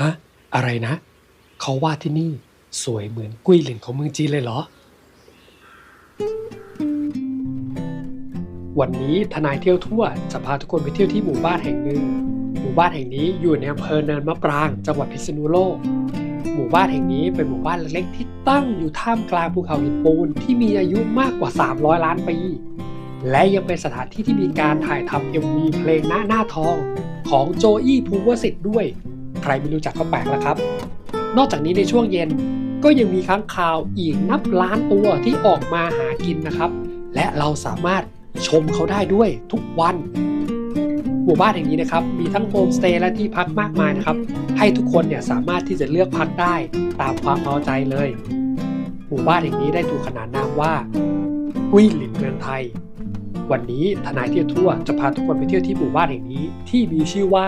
ฮะอะไรนะ เขาว่าที่นี่สวยเหมือนกุ้ยหลินของเมืองจีนเลยเหรอ วันนี้ทนายเที่ยวทั่วจะพาทุกคนไปเที่ยวที่หมู่บ้านแห่งหนึ่ง หมู่บ้านแห่งนี้อยู่ในอำเภอเนินมะปราง จังหวัดพิษณุโลก หมู่บ้านแห่งนี้เป็นหมู่บ้านเล็กๆที่ตั้งอยู่ท่ามกลางภูเขาหินปูนที่มีอายุมากกว่า 300 ล้านปี และยังเป็นสถานที่ที่มีการถ่ายทำ MV เพลงหน้าหน้าทองของโจอี้ภูวสิทธิ์ด้วย รไม่รู้จักก็แปลกแล้วครับ นอกจากนี้ในช่วงเย็นก็ยังมีค้างคาวอีกนับล้านตัวที่ออกมาหากินนะครับ และเราสามารถชมเขาได้ด้วยทุกวัน หมู่บ้านแห่งนี้นะครับ มีทั้งโฮมสเตย์และที่พักมากมายนะครับ ให้ทุกคนเนี่ยสามารถที่จะเลือกพักได้ตามความพอใจเลย หมู่บ้านแห่งนี้ได้ถูกขนานนามว่ากุ้ยหลินเมืองไทย วันนี้ทนายเที่ยวทั่วจะพาทุกคนไปเที่ยวที่หมู่บ้านแห่งนี้ที่มีชื่อว่า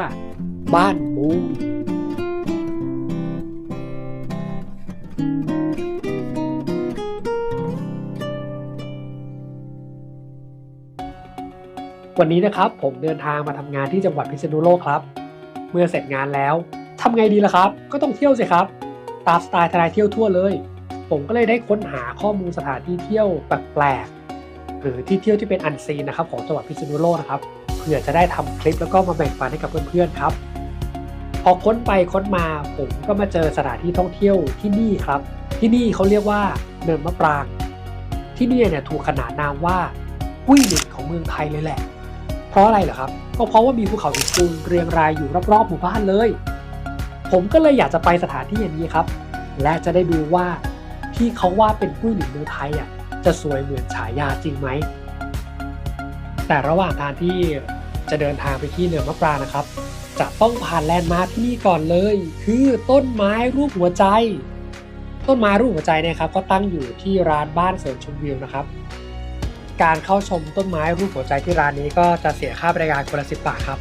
บ้านมุง วันนี้นะครับผมเดินทางมาทำงานที่จังหวัดพิษณุโลกครับ เมื่อเสร็จงานแล้วทำไงดีล่ะครับ ก็ต้องเที่ยวสิครับ ตามสไตล์ทนายเที่ยวทั่วเลย ผมก็เลยได้ค้นหาข้อมูลสถานที่เที่ยวแปลกๆหรือที่เที่ยวที่เป็นอันซีนนะครับของจังหวัดพิษณุโลกนะครับเพื่อจะได้ทำคลิปแล้วก็มาแบ่งปันให้กับเพื่อนๆครับ พอค้นไปค้นมาผมก็มาเจอสถานที่ท่องเที่ยวที่นี่ครับ ที่นี่เขาเรียกว่าเนินมะปราง ที่นี่เนี่ยถูกขนานนามว่ากุ้ยหลินของเมืองไทยเลยแหละ เพราะอะไรเหรอครับ ก็เพราะว่ามีภูเขาหินปูนเรียงรายอยู่รอบๆหมู่บ้านเลย ผมก็เลยอยากจะไปสถานที่อย่างนี้ครับ และจะได้ดูว่าที่เขาว่าเป็นกุ้ยหลินเมืองไทยอะจะสวยเหมือนฉายาจริงไหม แต่ระหว่างทางที่จะเดินทางไปที่เนินมะปรางนะครับ จะต้องผ่านแลนด์มาร์คที่นี่ก่อนเลย คือต้นไม้รูปหัวใจ ต้นไม้รูปหัวใจเนี่ยครับ ก็ตั้งอยู่ที่ร้านบ้านเสริมชมวิวนะครับ การเข้าชมต้นไม้รูปหัวใจที่ร้านนี้ก็จะเสียค่าบริการคนละสิบบาทครับ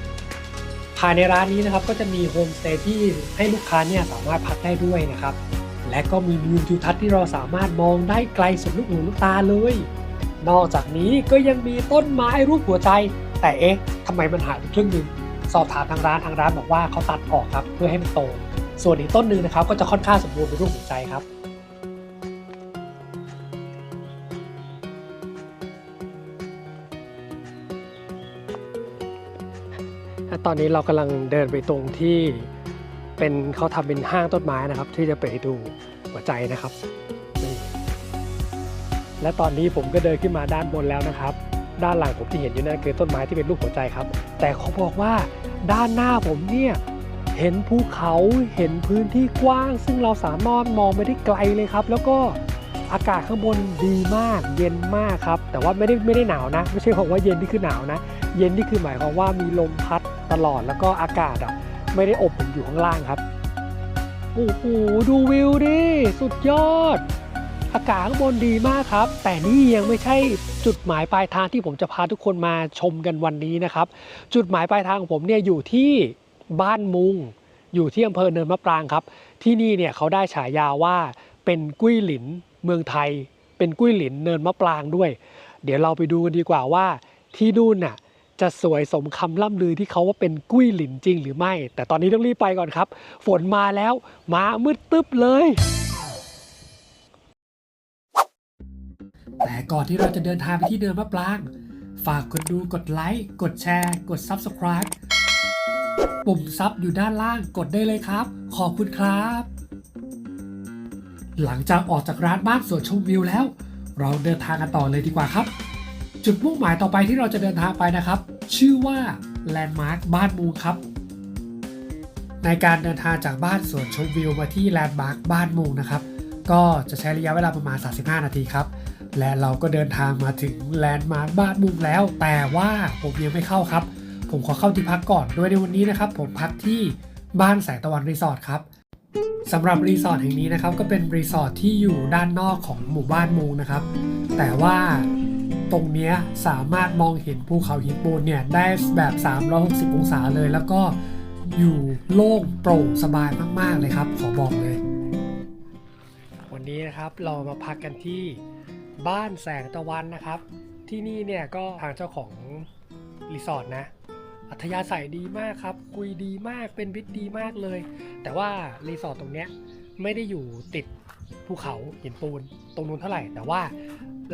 ภายในร้านนี้นะครับก็จะมีโฮมสเตย์ที่ให้ลูกค้าเนี่ยสามารถพักได้ด้วยนะครับ และก็มีวิวทิวทัศน์ที่เราสามารถมองได้ไกลสุดลูกหูลูกตาเลย นอกจากนี้ก็ยังมีต้นไม้รูปหัวใจ แต่เอ๊ะทำไมมันหายไปครึ่งหนึ่งสอบถามทางร้านทางร้านบอกว่าเขาตัดออกครับเพื่อให้มันโต ส่วนอีกต้นหนึ่งนะครับก็จะค่อนข้างสมบูรณ์เป็นรูปหัวใจครับ ตอนนี้เรากำลังเดินไปตรงที่เป็นเขาทำเป็นห้างต้นไม้นะครับ ที่จะไปดูหัวใจนะครับ และตอนนี้ผมก็เดินขึ้นมาด้านบนแล้วนะครับ ด้านหลังผมที่เห็นอยู่นั่นคือต้นไม้ที่เป็นรูปหัวใจครับ แต่เขาบอกว่าด้านหน้าผมเนี่ยเห็นภูเขาเห็นพื้นที่กว้าง ซึ่งเราสามารถมองไปได้ไกลเลยครับ แล้วก็อากาศข้างบนดีมากเย็นมากครับ แต่ว่าไม่ได้ไม่ได้หนาวนะ ไม่ใช่บอกว่าเย็นที่คือหนาวนะ เย็นนี่คือหมายความว่ามีลมพัด ตลอดแล้วก็อากาศอะไม่ได้อบอุ่นอยู่ข้างล่างครับโอ้โหดูวิวดิสุดยอด อากาศข้างบนดีมากครับ แต่นี่ยังไม่ใช่จุดหมายปลายทางที่ผมจะพาทุกคนมาชมกันวันนี้นะครับ จุดหมายปลายทางของผมเนี่ยอยู่ที่บ้านมุง อยู่ที่อำเภอเนินมะปรางครับ ที่นี่เนี่ยเขาได้ฉายาว่าเป็นกุ้ยหลินเมืองไทย เป็นกุ้ยหลินเนินมะปรางด้วย เดี๋ยวเราไปดูกันดีกว่าว่าที่นู่นน่ะ จะสวยสมคำล่ำลือที่เขาว่าเป็นกุ้ยหลินจริงหรือไม่ แต่ตอนนี้ต้องรีบไปก่อนครับ ฝนมาแล้วมามืดตึ๊บเลยแต่ก่อนที่เราจะเดินทางไปที่เดินมะปราง ฝากกดดูกดไลค์ กดแชร์ กด Subscribe ปุ่มซับอยู่ด้านล่างกดได้เลยครับ ขอบคุณครับ หลังจากออกจากร้านบ้านสวนชมวิวแล้ว เราเดินทางกันต่อเลยดีกว่าครับ จุดมุ่งหมายต่อไปที่เราจะเดินทางไปนะครับ ชื่อว่าแลนด์มาร์คบ้านมูงครับ ในการเดินทางจากบ้านสวนชมวิวมาที่แลนด์มาร์คบ้านมูงนะครับ ก็จะใช้ระยะเวลาประมาณ 35 นาทีครับ และเราก็เดินทางมาถึงแลนด์มาร์คบ้านมุงแล้ว แต่ว่าผมยังไม่เข้าครับ ผมขอเข้าที่พักก่อน โดยในวันนี้นะครับ ผมพักที่บ้านแสงตะวันรีสอร์ทครับสำหรับรีสอร์ทแห่งนี้นะครับก็เป็นรีสอร์ทที่อยู่ด้านนอกของหมู่บ้านมุงนะครับ แต่ว่า ตรงนี้สามารถมองเห็นภูเขาหินปูนเนี่ยได้แบบ 360 องศาเลย แล้วก็อยู่โล่งโปร่งสบายมาก ๆ เลยครับ ขอบอกเลย วันนี้นะครับเรามาพักกันที่บ้านแสงตะวันนะครับ ที่นี่เนี่ยก็ทางเจ้าของรีสอร์ทนะอัธยาศัยดีมากครับ คุยดีมากเป็นมิตรดีมากเลย แต่ว่ารีสอร์ทตรงเนี้ยไม่ได้อยู่ติดภูเขาหินปูนตรงนู้นเท่าไหร่ แต่ว่า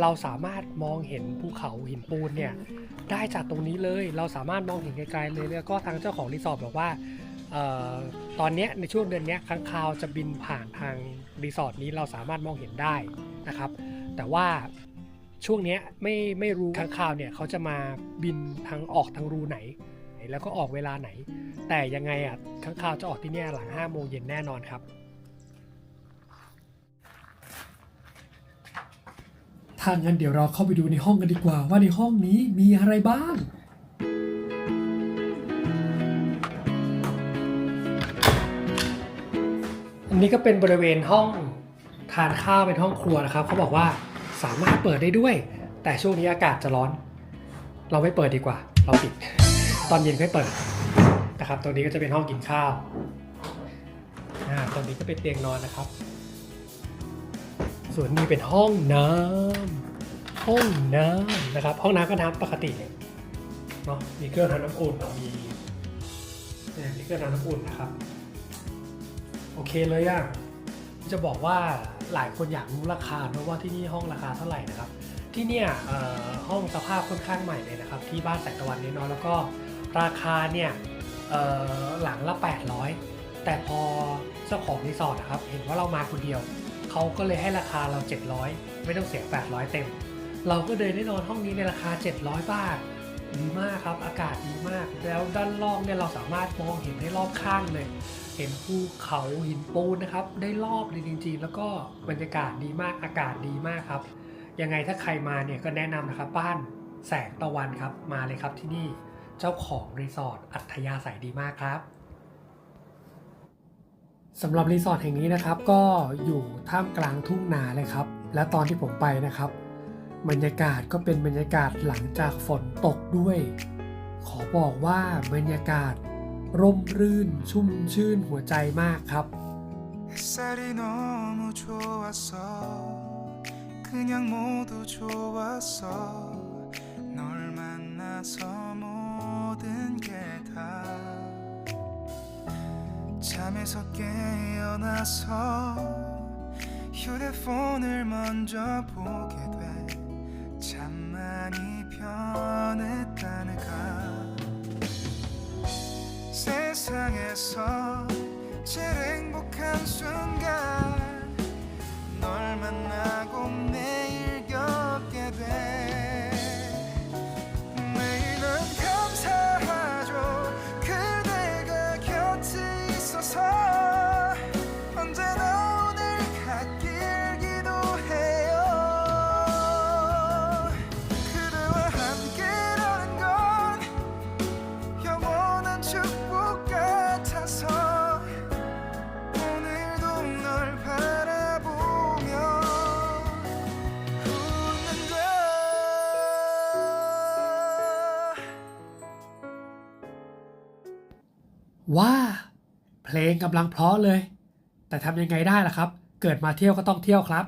เราสามารถมองเห็นภูเขาหินปูนเนี่ยได้จากตรงนี้เลย เราสามารถมองเห็นไกลๆเลยแล้วก็ทางเจ้าของรีสอร์ทบอกว่าออตอนนี้ในช่วงเดือนนี้ค้างคาวจะบินผ่านทางรีสอร์ทนี้เราสามารถมองเห็นได้นะครับ แต่ว่าช่วงนี้ไม่ไม่รู้ค้างคาวเนี่ยเขาจะมาบินทางออกทางรูไหน แล้วก็ออกเวลาไหน แต่ยังไงอะค้างคาวจะออกที่นี่หลัง5โมงเย็นแน่นอนครับ ถ้างั้นเดี๋ยวเราเข้าไปดูในห้องกันดีกว่า ว่าในห้องนี้มีอะไรบ้าง อันนี้ก็เป็นบริเวณห้องทานข้าวเป็นห้องครัวนะครับ เขาบอกว่าสามารถเปิดได้ด้วย แต่ช่วงนี้อากาศจะร้อน เราไม่เปิดดีกว่า เราปิด ตอนเย็นค่อยเปิดนะครับ ตรงนี้ก็จะเป็นห้องกินข้าวอ่าตรงนี้ก็เป็นเตียงนอนนะครับ ส่วนนี้เป็นห้องน้ำห้องน้ำนะครับ ห้องน้ำก็น้ำปกติเนาะมีเครื่องทำน้ำอุ่นมีเนี่ยมีเครื่องทำน้ำอุ่นนะครับ โอเคเลยอะจะบอกว่าหลายคนอยากรู้ราคาเพราะว่าที่นี่ห้องราคาเท่าไหร่นะครับ ที่เนี่ยห้องสภาพค่อนข้างใหม่เลยนะครับ ที่บ้านแสงตะวันนี้เนาะแล้วก็ราคาเนี่ยหลังละ 800 แต่พอเจ้าของรีสอร์ทนะครับ เห็นว่าเรามาคนเดียว เขาก็เลยให้ราคาเรา 700 ไม่ต้องเสีย 800 เต็ม เราก็เลยได้นอนห้องนี้ในราคา 700 บาทดีมากครับอากาศดีมาก แล้วด้านล่างเนี่ยเราสามารถมองเห็นได้รอบข้างเลย เห็นภูเขาหินปูนนะครับ ได้รอบเลยจริง ๆ แล้วก็บรรยากาศดีมากอากาศดีมากครับ ยังไงถ้าใครมาเนี่ยก็แนะนำนะครับบ้านแสงตะวันครับมาเลยครับที่นี่เจ้าของรีสอร์ทอัธยาศัยดีมากครับ สำหรับรีสอร์ทแห่งนี้นะครับ ก็อยู่ท่ามกลางทุ่งนาเลยครับ และตอนที่ผมไปนะครับ บรรยากาศก็เป็นบรรยากาศหลังจากฝนตกด้วย ขอบอกว่าบรรยากาศร่มรื่นชุ่มชื่นหัวใจมากครับ 햇살이 너무 좋았어 그냥 모두 좋았어 널 만나서 잠에서 깨어나서 휴대폰을 먼저 보게 돼. 참 많이 변했다네가. 세상에서 제일 행복한 순간 널 만나고 เพลงกำลังเพราะเลย แต่ทำยังไงได้ล่ะครับ เกิดมาเที่ยวก็ต้องเที่ยวครับ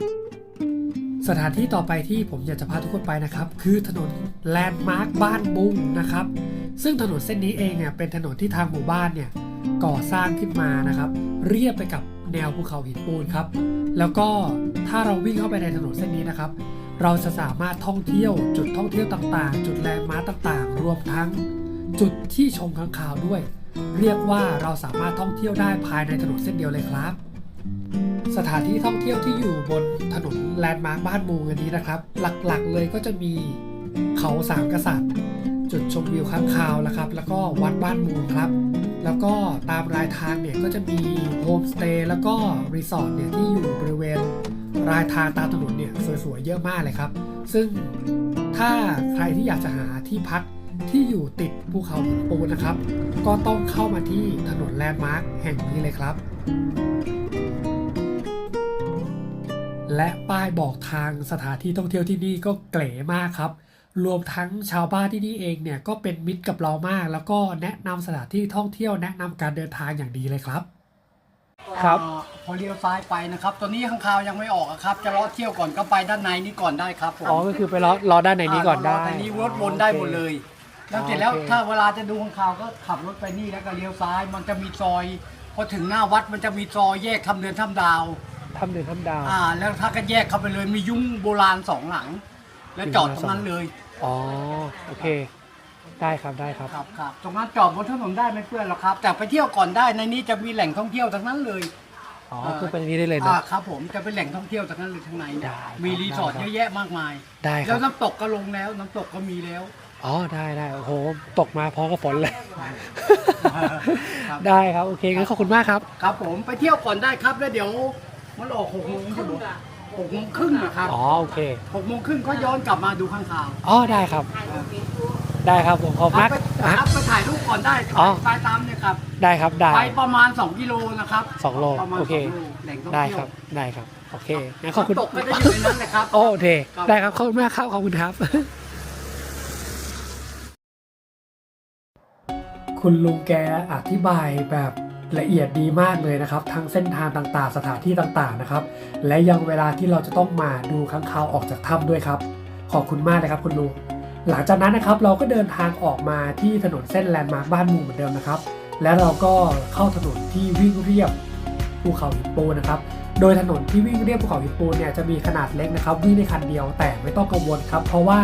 สถานที่ต่อไปที่ผมอยากจะพาทุกคนไปนะครับ คือถนนแลนด์มาร์คบ้านบุงนะครับ ซึ่งถนนเส้นนี้เองเนี่ยเป็นถนนที่ทางหมู่บ้านเนี่ยก่อสร้างขึ้นมานะครับ เรียบไปกับแนวภูเขาหินปูนครับ แล้วก็ถ้าเราวิ่งเข้าไปในถนนเส้นนี้นะครับ เราจะสามารถท่องเที่ยว จุดท่องเที่ยวต่างๆ จุดแลนด์มาร์คต่างๆ รวมทั้งจุดที่ชมค้างคาวด้วย เรียกว่าเราสามารถท่องเที่ยวได้ภายในถนนเส้นเดียวเลยครับ สถานที่ท่องเที่ยวที่อยู่บนถนนแลนด์มาร์คบ้านมูงอันนี้นะครับ หลักๆเลยก็จะมีเขาสามกษัตริย์ จุดชมวิวค้างคาวนะครับ แล้วก็วัดบ้านมูงครับ แล้วก็ตามรายทางเนี่ยก็จะมีโฮมสเตย์แล้วก็รีสอร์ทเนี่ยที่อยู่บริเวณรายทางตามถนนเนี่ยสวยๆเยอะมากเลยครับ ซึ่งถ้าใครที่อยากจะหาที่พัก ที่อยู่ติดภูเขาหินปูนนะครับ ก็ต้องเข้ามาที่ถนนแลนด์มาร์คแห่งนี้เลยครับ และป้ายบอกทางสถานที่ท่องเที่ยวที่นี่ก็เก๋มากครับ รวมทั้งชาวบ้านที่นี่เองเนี่ยก็เป็นมิตรกับเรามาก แล้วก็แนะนำสถานที่ท่องเที่ยวแนะนำการเดินทางอย่างดีเลยครับครับอ่าพอเลี้ยวซ้ายไปนะครับ ตอนนี้ข้างคาวยังไม่ออกอะครับ จะเลาะเที่ยวก่อนก็ไปด้านในนี้ก่อนได้ครับผมอ๋อก็คือไปรอรอด้านในนี้ก่อนได้ารด้านนี้วนวนได้หมดเลย แล้วเสร็จแล้วโอเค ถ้าเวลาจะดูข้างข่าวก็ขับรถไปนี่แล้วก็เลี้ยวซ้าย มันจะมีซอย พอถึงหน้าวัดมันจะมีซอยแยกทำเดือนทำดาว ทำเดือนทำดาว อ่า แล้วถ้าก็แยกเข้าไปเลยมียุ้งโบราณสองหลัง แล้วจอดตรงนั้นเลยอ๋อ โอเค ได้ครับได้ครับ ครับครับตรงนั้นจอดบนถนนได้ไม่เพื่อนหรอกครับ แต่ไปเที่ยวก่อนได้ในนี้จะมีแหล่งท่องเที่ยวทั้งนั้นเลย อ๋อเอ่อคือเป็นอย่างนี้ได้เลยอ่านะครับผมจะเป็นแหล่งท่องเที่ยวทั้งนั้นเลยทั้งในได้มีครับรีสอร์ทได้ครับ เยอะแยะมากมาย ได้คแล้รัวบ น้ำตกก็ลงแล้ว น้ำตกก็มีแล้ว อ๋อได้ได้โอ้โหตกมาพร้อมกับฝนเลยครับได้ครับโอเคงั้นขอบคุณมากครับ ครับผมไปเที่ยวก่อนได้ครับแล้วเดี๋ยวมันออกหกโมงใช่ไหมหกโมงครึ่งนะครับอ๋อโอเคหกโมงครึ่งก็ย้อนกลับมาดูข้างข่าวอ๋อได้ครับ ได้ครับผมขอบคุณครัมาบกไปอะครับไปถ่ายรูปก่อนได้อ๋อไปตามเนี่ยครับได้ครับได้ไปประมาณ 2 กิโลนะครับสองโลประมาณโอเคสงโลแหล่งท่องได้เที่ยวครับได้ครับโอเคงั้นขอบคุณน้ำตกก็จะอยู่ในนั้นเลยครับโอเคครับได้ครับขอบคุณมากครับขอบคุณครับ คุณลุงแกอธิบายแบบละเอียดดีมากเลยนะครับ ทั้งเส้นทางต่างๆ สถานที่ต่างๆนะครับ และยังเวลาที่เราจะต้องมาดูค้างคาวออกจากถ้ำด้วยครับ ขอบคุณมากเลยครับคุณลุงหลังจากนั้นนะครับเราก็เดินทางออกมาที่ถนนเส้นแลนด์มาร์คบ้านมุงเหมือนเดิมนะครับ และเราก็เข้าถนนที่วิ่งเรียบภูเขาหินปูนนะครับโดยถนนที่วิ่งเรียบภูเขาหินปูนเนี่ยจะมีขนาดเล็กนะครับวิ่งในคันเดียวแต่ไม่ต้องกังวลครับ เพราะว่า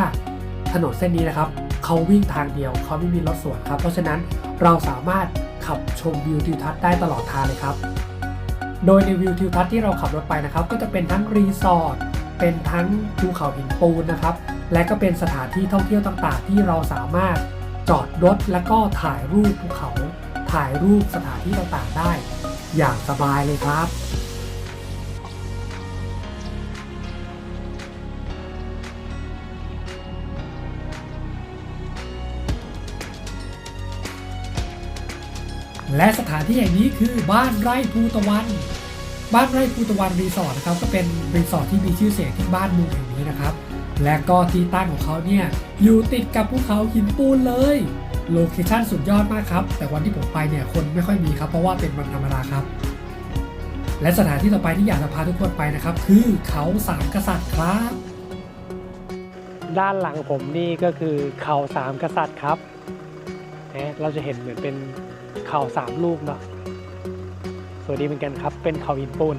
ถนนเส้นนี้นะครับ เขาวิ่งทางเดียว เขาไม่มีรถสวนครับ เพราะฉะนั้นเราสามารถขับชมวิวทิวทัศน์ได้ตลอดทางเลยครับ โดยในวิวทิวทัศน์ที่เราขับรถไปนะครับ ก็จะเป็นทั้งรีสอร์ท เป็นทั้งภูเขาหินปูนนะครับ และก็เป็นสถานที่ท่องเที่ยวต่างๆ ที่เราสามารถจอดรถแล้วก็ถ่ายรูปภูเขา ถ่ายรูปสถานที่ต่างๆได้ อย่างสบายเลยครับ และสถานที่แห่งนี้คือบ้านไร่ภูตะวัน บ้านไร่ภูตะวันรีสอร์ทนะครับก็เป็นรีสอร์ทที่มีชื่อเสียงที่บ้านเมุงแห่งนี้นะครับ และก็ที่ตั้งของเขาเนี่ยอยู่ติดกับภูเขาหินปูนเลยโลเคชั่นสุดยอดมากครับ แต่วันที่ผมไปเนี่ยคนไม่ค่อยมีครับ เพราะว่าเป็นวันธรรมดาครับ และสถานที่ต่อไปที่อยากจะพาทุกคนไปนะครับ คือเขาสามกษัตริย์ครับ ด้านหลังผมนี่ก็คือเขาสามกษัตริย์ครับ เราจะเห็นเหมือนเป็น เขาสามลูกเนาะสวัสดีเหมือนกันครับ เป็นเขาหินปูน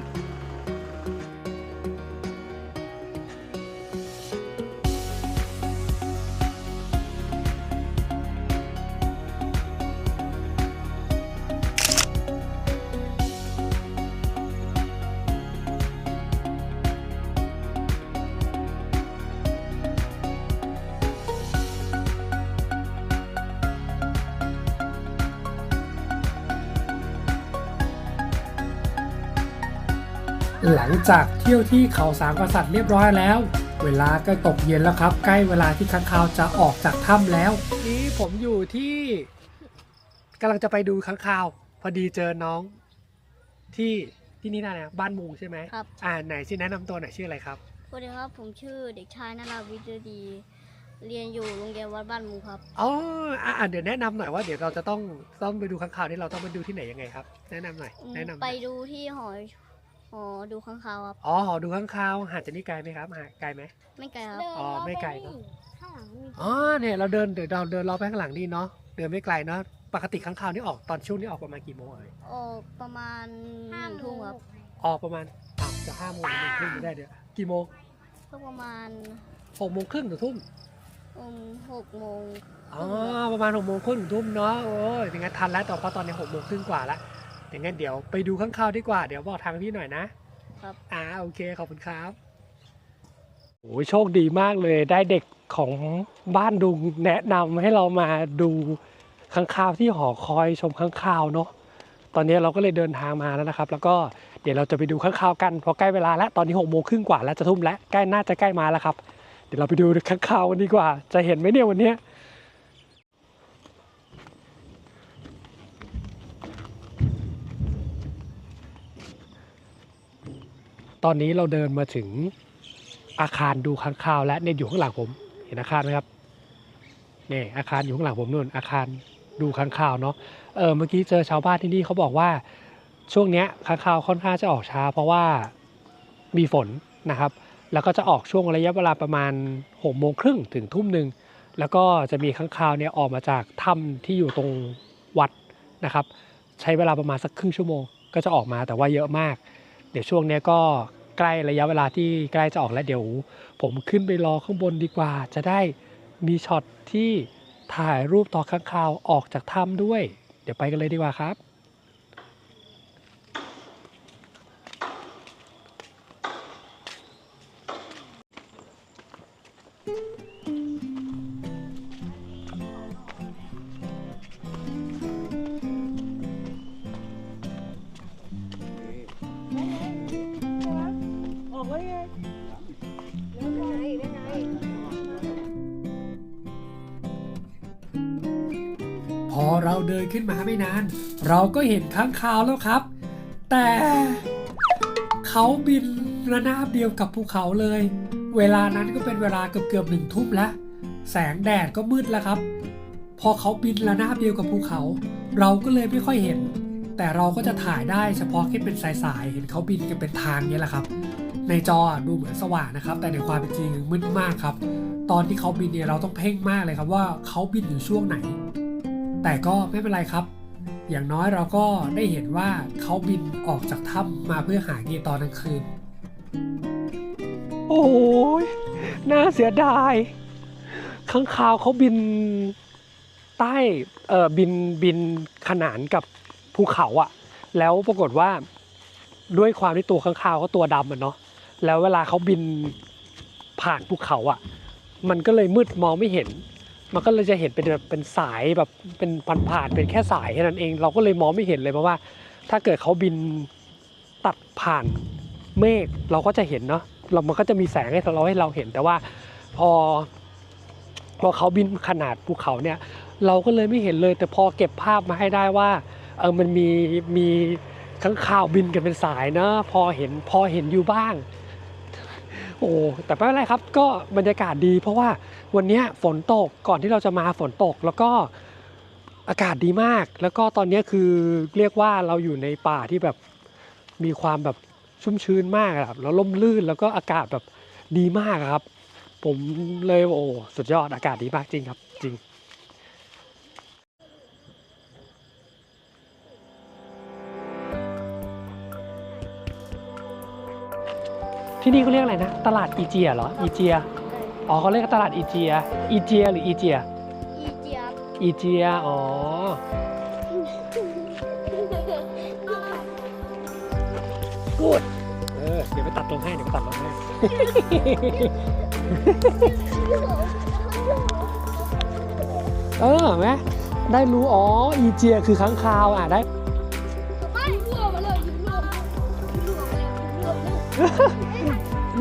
จากเที่ยวที่เขาสามกษัตริย์เรียบร้อยแล้ว เวลาก็ตกเย็นแล้วครับ ใกล้เวลาที่ค้างคาวจะออกจากถ้ำแล้ว นี้ผมอยู่ที่กำลังจะไปดูค้างคาว พอดีเจอน้องที่ที่นี่นะนะบ้านมุงใช่ไหมครับ อ่าไหนชื่อแนะนำตัวหน่อยชื่ออะไรครับ สวัสดีครับ ผมชื่อเด็กชายนาราวิทย์ดี เรียนอยู่โรงเรียนวัดบ้านมุงครับ อ๋ออะอะเดี๋ยวแนะนำหน่อยว่าเดี๋ยวเราจะต้องต้องไปดูค้างคาวที่เราต้องไปดูที่ไหนยังไงครับ แนะนำหน่อยอืมแนะนำหน่อย ไปดูที่หอห อดูข้างคาวครับอ๋อหอดูค้างคาวห่างจากนี่ไกลไหมครับห่างไกลไหม ไม่ไกลครับอ๋อไม่ไกลเนอะข้างหลังมีอ๋อเนี่ยเราเดินเดี๋ยวเราเดินรอไปข้างหลังนี่เนาะเดินไม่ไกลเนาะปกติค้างคาวนี่ออกตอนช่วงนี้ออกประมาณกี่โมงเอ่ยออกประมาณหนึ่งทุ่มครับออกประมาณอ้าวจะห้าโมงหรือโมงครึ่งไม่ได้เดี๋ยวกี่โมงก็ประมาณหกโมงครึ่งถึงทุ่ม อืมหกโมง อ๋อประมาณหกโมงครึ่งถึงทุ่มเนาะโอ้ยอย่างงั้นทันแล้วต่อเพราะตอนนี้หกโมงครึ่งกว่าละ อย่างงั้นเดี๋ยวไปดูข้างคาวดีกว่า เดี๋ยวบอกทางพี่หน่อยนะครับ อ่าโอเคขอบคุณครับโอ้ยโชคดีมากเลยได้เด็กของบ้านดุงแนะนำให้เรามาดูข้างคาวที่หอคอยชมข้างคาวเนาะตอนนี้เราก็เลยเดินทางมาแล้วนะครับ แล้วก็เดี๋ยวเราจะไปดูข้างคาวกันเพราะใกล้เวลาแล้วตอนนี้หกโมงครึ่งกว่าแล้วจะทุ่มแล้วใกล้น่าจะใกล้มาแล้วครับ เดี๋ยวเราไปดูข้างคาวกันดีกว่า จะเห็นไหมเนี่ยวันเนี้ย ตอนนี้เราเดินมาถึงอาคารดูค้างคาว และเนี่ยอยู่ข้างหลังผม เห็นอาคารไหมครับนี่อาคารอยู่ข้างหลังผมนู่นอาคารดูค้างคาวเนาะเออเมื่อกี้เจอชาวบ้านที่นี่เขาบอกว่าช่วงเนี้ยค้างคาวค่อนข้างจะออกช้า เพราะว่ามีฝนนะครับ แล้วก็จะออกช่วงระยะเวลาประมาณหกโมงครึ่งถึงทุ่มหนึ่งแล้วก็จะมีข้างคาวเนี่ยออกมาจากถ้ำที่อยู่ตรงวัดนะครับ ใช้เวลาประมาณสักครึ่งชั่วโมง ก็จะออกมาแต่ว่าเยอะมาก เดี๋ยวช่วงเนี้ยก็ ใกล้ระยะเวลาที่ใกล้จะออกแล้วเดี๋ยว ผมขึ้นไปรอข้างบนดีกว่า จะได้มีช็อตที่ถ่ายรูปต่อข้างคาวออกจากถ้ำด้วย เดี๋ยวไปกันเลยดีกว่าครับ เราก็เห็นข้างคาวแล้วครับ แต่เขาบินระนาบเดียวกับภูเขาเลย เวลานั้นก็เป็นเวลาเกือบเกือบหนึ่งทุ่มแล้ว แสงแดดก็มืดแล้วครับ พอเขาบินระนาบเดียวกับภูเขา เราก็เลยไม่ค่อยเห็น แต่เราก็จะถ่ายได้เฉพาะแค่เป็นสายๆเห็นเขาบินกันเป็นทางนี้แหละครับ ในจอดูเหมือนสว่างนะครับ แต่ในความเป็นจริงมืดมากครับ ตอนที่เขาบินเนี่ยเราต้องเพ่งมากเลยครับว่าเขาบินอยู่ช่วงไหน แต่ก็ไม่เป็นไรครับ อย่างน้อยเราก็ได้เห็นว่าเขาบินออกจากถ้ำมาเพื่อหาเงียตอนกลางคืน โอ้ยน่าเสียดายข้างคาวเขาบินใต้เอ่อบินบินขนานกับภูเขาอะแล้วปรากฏว่าด้วยความที่ตัวข้างคาวเขาตัวดำอะเนาะแล้วเวลาเขาบินผ่านภูเขาอะมันก็เลยมืดมองไม่เห็น มันก็เลยจะเห็นเป็นแบบเป็นสายแบบเป็นผ่านๆเป็นแค่สายแค่นั้นเอง เราก็เลยมองไม่เห็นเลยเพราะว่า ถ้าเกิดเขาบินตัดผ่านเมฆเราก็จะเห็นเนาะเรามันก็จะมีแสงให้เราให้เราเห็นแต่ว่าพอพอเขาบินขนาดภูเขาเนี่ย เราก็เลยไม่เห็นเลย แต่พอเก็บภาพมาให้ได้ว่าเออมันมีมีข้างข่าวบินกันเป็นสายนะพอเห็นพอเห็นอยู่บ้าง โอ้แต่ไม่เป็นไรครับก็บรรยากาศดี เพราะว่าวันนี้ฝนตกก่อนที่เราจะมาฝนตกแล้วก็อากาศดีมาก แล้วก็ตอนนี้คือเรียกว่าเราอยู่ในป่าที่แบบมีความแบบชุ่มชื้นมากครับแล้วล่มลื่นแล้วก็อากาศแบบดีมากครับ ผมเลยโอ้สุดยอดอากาศดีมากจริงครับจริง ที่นี่เขาเรียกอะไรนะ ตลาดอีเจียเหรอ อีเจีย อ๋อเขาเรียกตลาดอีเจีย อีเจียหรืออีเจีย อีเจี๊ยบอีเจีย อ๋อ กูด เออ เดี๋ยวไปตัดลงให้ เดี๋ยวไปตัดลงให้ เออไหมได้รู้ อ๋อ อีเจียคือค้างคาวอะได้ ไม่รวมมาเลยรวมรวมเลยรวมเลย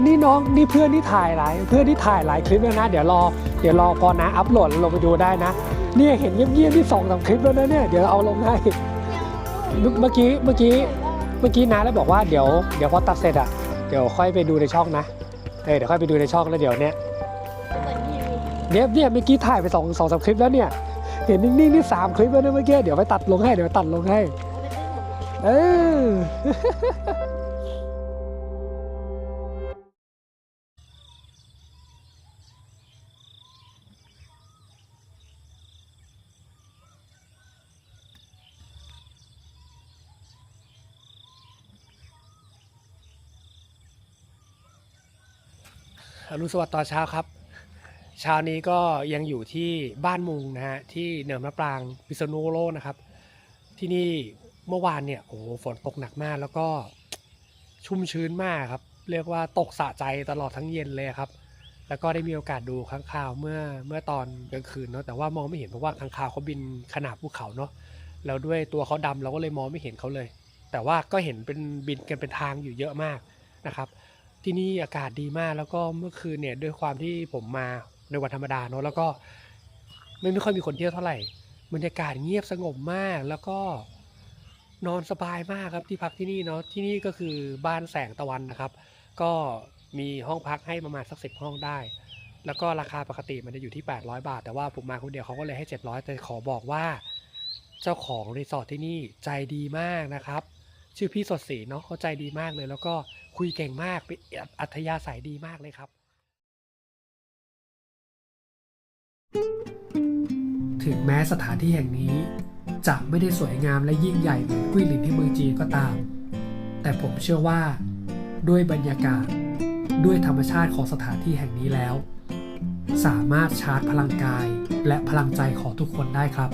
นี่น้องนี่เพื่อนที่ถ่ายหลายเพื่อนที่ถ่ายหลายคลิปแล้วนะ เดี๋ยวรอเดี๋ยวรอพอนะอัพโหลดลงไปดูได้นะเนี่ยเห็นเงียบๆที่สองสามคลิปแล้วนะเนี่ยเดี๋ยวเอาลงให้เมื่อกี้เมื่อกี้เมื่อกี้นะแล้วบอกว่าเดี๋ยวเดี๋ยวพอตัดเสร็จอะเดี๋ยวค่อยไปดูในช่องนะเออเดี๋ยวค่อยไปดูในช่องแล้วเดี๋ยวเนี้ยเหมือนทีวีเนี่ยเนี่ยเมื่อกี้ถ่ายไปสองสองสามคลิปแล้วเนี่ยเห็นนิ่งๆนี่สามคลิปแล้วนะเมื่อกี้เดี๋ยวไปตัดลงให้เดี๋ยวตัดลงให้ เออ รุณสวัสดิ์ตอนเช้าครับ เช้านี้ก็ยังอยู่ที่บ้านมุงนะฮะที่เนินมะปรางพิษณุโลกนะครับ ที่นี่เมื่อวานเนี่ยโอ้โหฝนตกหนักมากแล้วก็ชุ่มชื้นมากครับ เรียกว่าตกสะใจตลอดทั้งเย็นเลยครับ แล้วก็ได้มีโอกาสดูค้างคาวเมื่อเมื่อตอนกลางคืนเนาะแต่ว่ามองไม่เห็นเพราะว่าค้างคาวเขาบินขนาบภูเขาเนาะแล้วด้วยตัวเขาดำเราก็เลยมองไม่เห็นเขาเลย แต่ว่าก็เห็นเป็นบินกันเป็นทางอยู่เยอะมากนะครับ ที่นี่อากาศดีมากแล้วก็เมื่อคืนเนี่ยด้วยความที่ผมมาในวันธรรมดาเนอะแล้วก็ไม่ไม่ค่อยมีคนเที่ยวเท่าไหร่บรรยากาศเงียบสงบมากแล้วก็นอนสบายมากครับที่พักที่นี่เนาะที่นี่ก็คือบ้านแสงตะวันนะครับ ก็มีห้องพักให้ประมาณสักสิบห้องได้ แล้วก็ราคาปกติมันจะอยู่ที่ 800 บาท แต่ว่าผมมาคนเดียวเขาก็เลยให้ 700 แต่ขอบอกว่า เจ้าของรีสอร์ทที่นี่ใจดีมากนะครับ ชื่อพี่สดศรีเนาะเขาใจดีมากเลย แล้วก็คุยเก่งมากเป็นอัธยาศัยดีมากเลยครับ ถึงแม้สถานที่แห่งนี้จะไม่ได้สวยงามและยิ่งใหญ่เหมือนกุ้ยหลินที่เมืองจีนก็ตาม แต่ผมเชื่อว่า ด้วยบรรยากาศด้วยธรรมชาติของสถานที่แห่งนี้แล้ว สามารถชาร์จพลังกายและพลังใจของทุกคนได้ครับ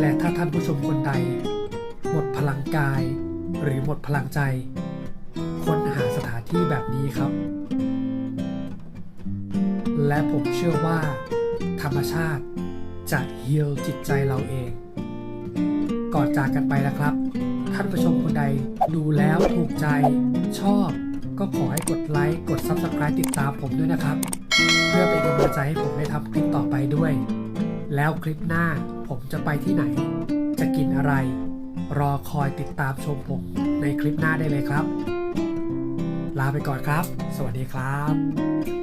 และถ้าท่านผู้ชมคนใด หมดพลังกาย หรือหมดพลังใจคนหาสถานที่แบบนี้ครับ และผมเชื่อว่า ธรรมชาติจะฮีลจิตใจเราเอง ก่อนจากกันไปนะครับ ท่านผู้ชมคนใดดูแล้วถูกใจชอบ ก็ขอให้กดไลค์กด Subscribe ติดตามผมด้วยนะครับ เพื่อเป็นกำลังใจให้ผมได้ทำคลิปต่อไปด้วย แล้วคลิปหน้าผมจะไปที่ไหน จะกินอะไร รอคอยติดตามชมผมในคลิปหน้าได้เลยครับ ลาไปก่อนครับ สวัสดีครับ